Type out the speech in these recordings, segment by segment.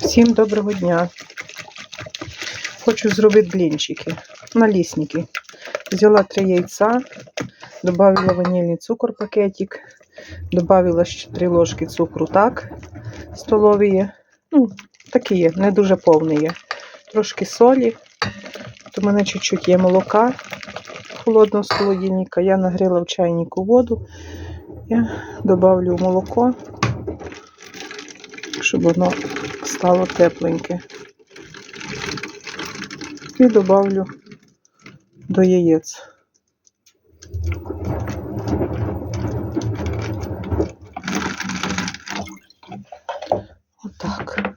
Всім доброго дня. Хочу зробити блінчики, налісники. Взяла три яйця, додала ванільний цукор пакетик, додала ще 3 ложки цукру так, столові. Ну, такі є, не дуже повний є. Трошки солі. От у мене чуть-чуть є молока холодного з холодильника. Я нагріла в чайнику воду. Я додавлю молоко, щоб воно стало тепленьке. І добавлю до яєць. Отак.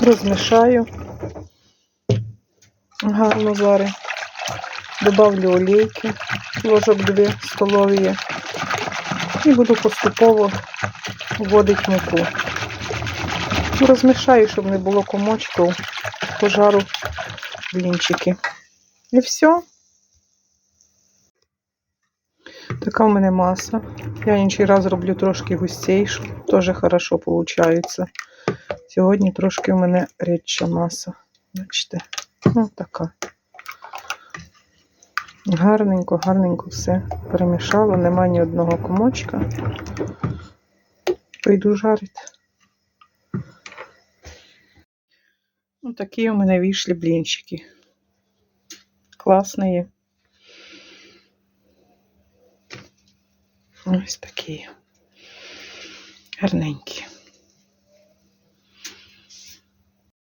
Розмішаю гарно зараз. Добавлю олійки, ложок 2 столові. І буду поступово вводити муку. Розмішаю, щоб не було комочків, пожару блінчики. І все. Така в мене маса. Я інший раз роблю трошки густейшу, теж хорошо виходить. Сьогодні трошки в мене рідша маса. Бачите? Ну, така. Гарненько, гарненько все перемішала, нема ні одного комочка. Пойду жарити. Ну, такі у мене вийшли блінчики. Класні. Ось такі. Гарненькі.